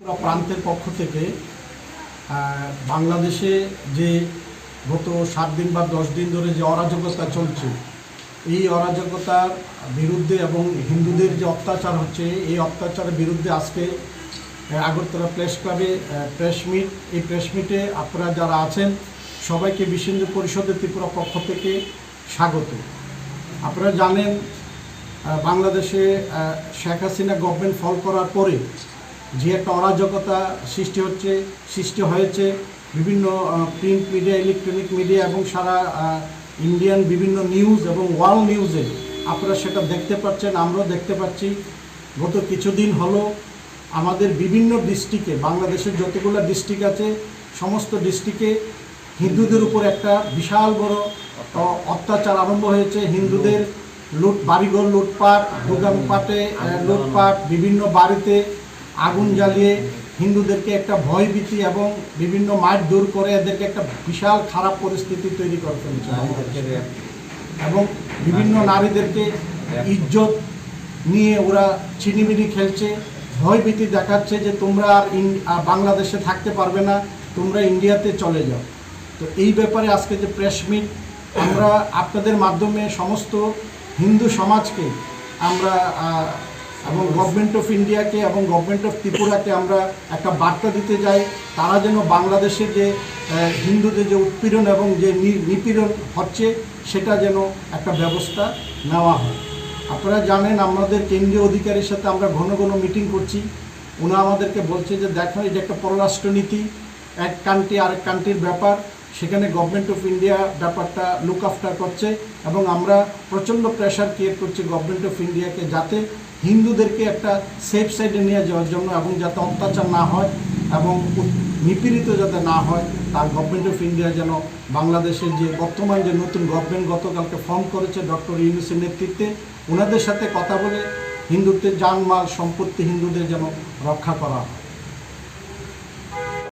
পুরো প্রান্তের পক্ষ থেকে বাংলাদেশে যে গত সাত দিন বা দশ দিন ধরে যে অরাজকতা চলছে, এই অরাজকতার বিরুদ্ধে এবং হিন্দুদের যে অত্যাচার হচ্ছে, এই অত্যাচারের বিরুদ্ধে আজকে আগরতলা প্রেস ক্লাবে প্রেস মিট, এই প্রেস মিটে আপনারা যারা আছেন, সবাইকে বিশ্ব পরিষদের ত্রিপুরা পক্ষ থেকে স্বাগত। আপনারা জানেন বাংলাদেশে শেখ হাসিনা গভর্নমেন্ট ফল করার পরে যে একটা অরাজকতা সৃষ্টি হচ্ছে, সৃষ্টি হয়েছে বিভিন্ন প্রিন্ট মিডিয়া ইলেকট্রনিক মিডিয়া এবং সারা ইন্ডিয়ান বিভিন্ন নিউজ এবং ওয়ার্ল্ড নিউজে আপনারা সেটা দেখতে পাচ্ছেন, আমরাও দেখতে পাচ্ছি। গত কিছুদিন হলো আমাদের বিভিন্ন ডিস্ট্রিক্টে বাংলাদেশের যতগুলো ডিস্ট্রিক্ট আছে, সমস্ত ডিস্ট্রিক্টে হিন্দুদের উপর একটা বিশাল বড় অত্যাচার আরম্ভ হয়েছে। হিন্দুদের লুট, বাড়িঘর লুটপাট, দোকানপাটে লুটপাট, বিভিন্ন বাড়িতে আগুন জ্বালিয়ে হিন্দুদেরকে একটা ভয়ভীতি এবং বিভিন্ন মাঠ দূর করে এদেরকে একটা বিশাল খারাপ পরিস্থিতি তৈরি করে ফেলছে এবং বিভিন্ন নারীদেরকে ইজ্জত নিয়ে ওরা চিনিমিনি খেলছে, ভয়ভীতি দেখাচ্ছে যে তোমরা আর বাংলাদেশে থাকতে পারবে না, তোমরা ইন্ডিয়াতে চলে যাও। তো এই ব্যাপারে আজকে যে প্রেস মিট, আমরা আপনাদের মাধ্যমে সমস্ত হিন্দু সমাজকে আমরা এবং গভর্নমেন্ট অফ ইন্ডিয়াকে এবং গভর্নমেন্ট অফ ত্রিপুরাকে আমরা একটা বার্তা দিতে যাই, তারা যেন বাংলাদেশে যে হিন্দুদের যে উৎপীড়ন এবং যে নিপীড়ন হচ্ছে, সেটা যেন একটা ব্যবস্থা নেওয়া হয় আপনারা জানেন, আমাদের কেন্দ্রীয় অধিকারীর সাথে আমরা ঘন ঘন মিটিং করছি। ওনা আমাদেরকে বলছে যে, দেখো এটা একটা পররাষ্ট্রনীতি, এক কান্ট্রি আরেক কান্ট্রির ব্যাপার সেখানে গভর্নমেন্ট অফ ইন্ডিয়া ব্যাপারটা লুক আফটার করছে এবং আমরা প্রচণ্ড প্রেশার ক্রিয়েট করছি গভর্নমেন্ট অফ ইন্ডিয়াকে যাতে হিন্দুদেরকে একটা সেফ সাইডে নিয়ে যাওয়ার জন্য এবং যাতে অত্যাচার না হয় এবং নিপীড়িত যাতে না হয়, তার গভর্নমেন্ট অফ ইন্ডিয়া যেন বাংলাদেশের যে বর্তমান যে নতুন গভর্নমেন্ট গতকালকে ফর্ম করেছে ডক্টর ইউনুসের নেতৃত্বে ওনাদের সাথে কথা বলে হিন্দুত্বের জানমাল সম্পত্তি হিন্দুদের যেন রক্ষা করা হয়।